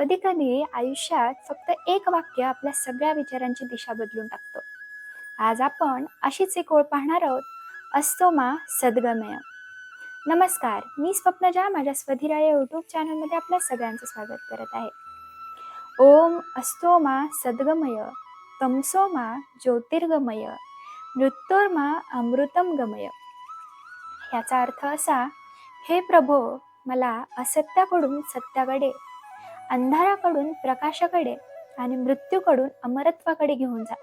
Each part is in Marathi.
कधी कधी आयुष्यात फक्त एक वाक्य आपल्या सगळ्या विचारांची दिशा बदलून टाकतो. आज आपण अशीच एक ओळ पाहणार आहोत असतो मा सद्गमय. नमस्कार मी स्वप्नजा माझ्या स्वधिरा या यूट्यूब चॅनलमध्ये आपल्या सगळ्यांचं स्वागत करत आहे. ओम असतो मा सद्गमय तमसो मा ज्योतिर्गमय मृत्योर्मा अमृतम गमय ह्याचा अर्थ असा हे प्रभो मला असत्याकडून सत्याकडे अंधाराकडून प्रकाशाकडे आणि मृत्यूकडून अमरत्वाकडे घेऊन जा.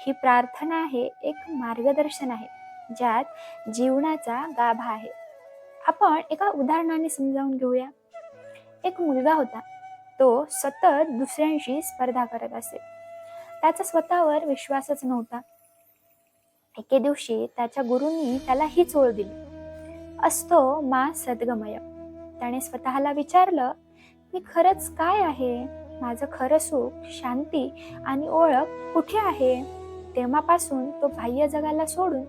ही प्रार्थना आहे एक मार्गदर्शन आहे ज्यात जीवनाचा गाभा आहे. आपण एका उदाहरणाने समजावून घेऊया. एक मुलगा होता. तो सतत दुसऱ्यांशी स्पर्धा करत असे. त्याचा स्वतःवर विश्वासच नव्हता. एके दिवशी त्याच्या गुरुंनी त्याला हीच ओळ दिली. असतो मा सद्गमय. त्याने स्वतःला विचारलं मी खरंच काय आहे? माझं खरं सुख शांती आणि ओळख कुठे आहे? तेव्हापासून तो बाह्य जगाला सोडून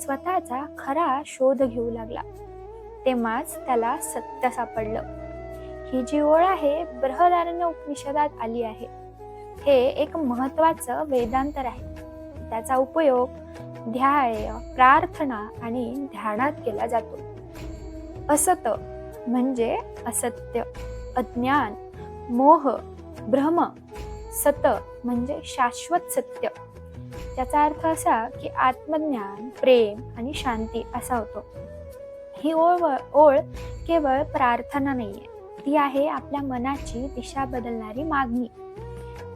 स्वतःचा खरा शोध घेऊ लागला. तेव्हाच त्याला सत्य सापडलं. ही जी ओळ आहे बृहदारण्य उपनिषदात आली आहे. हे एक महत्वाचं वेदांतर आहे. त्याचा उपयोग ध्याय प्रार्थना आणि ध्यानात केला जातो. असत म्हणजे असत्य. अज्ञान मोह भ्रम सत म्हणजे शाश्वत सत्य. त्याचा अर्थ असा की आत्मज्ञान प्रेम आणि शांती असा होतो. ही ओळ ओळ केवळ प्रार्थना नाहीये. ती आहे आपल्या मनाची दिशा बदलणारी मागणी.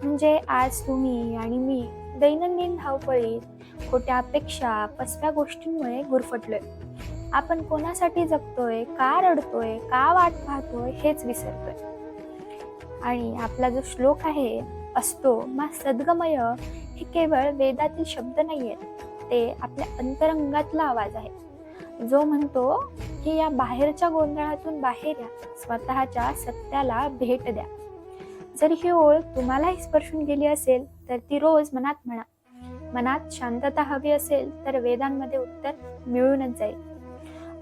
म्हणजे आज तुम्ही आणि मी दैनंदिन धावपळीत खोट्या अपेक्षा पसव्या गोष्टींमुळे गुरफटलोय. आपण कोणासाठी जगतोय का रडतोय का वाट पाहतोय हेच विसरतोय. आणि आपला जो श्लोक आहे असतो मा सद्गमय हे केवळ वेदातील शब्द नाहीयेत ते आपल्या अंतरंगातला आवाज आहे. जो म्हणतो की या बाहेरच्या गोंधळातून बाहेर या स्वतःच्या सत्याला भेट द्या. जर ही ओळ तुम्हालाही स्पर्शून गेली असेल तर ती रोज मनात म्हणा. मनात शांतता हवी असेल तर वेदांमध्ये उत्तर मिळूनच जाईल.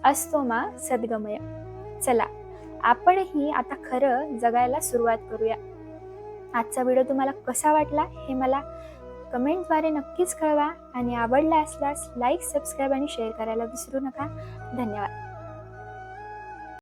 असतो मा सद्गमय. चला आपणही आता खरं जगायला सुरुवात करूया. आजचा व्हिडिओ तुम्हाला कसा वाटला हे मला कमेंटद्वारे नक्कीच कळवा आणि आवडला असल्यास लाईक सबस्क्राईब आणि शेअर करायला विसरू नका. धन्यवाद.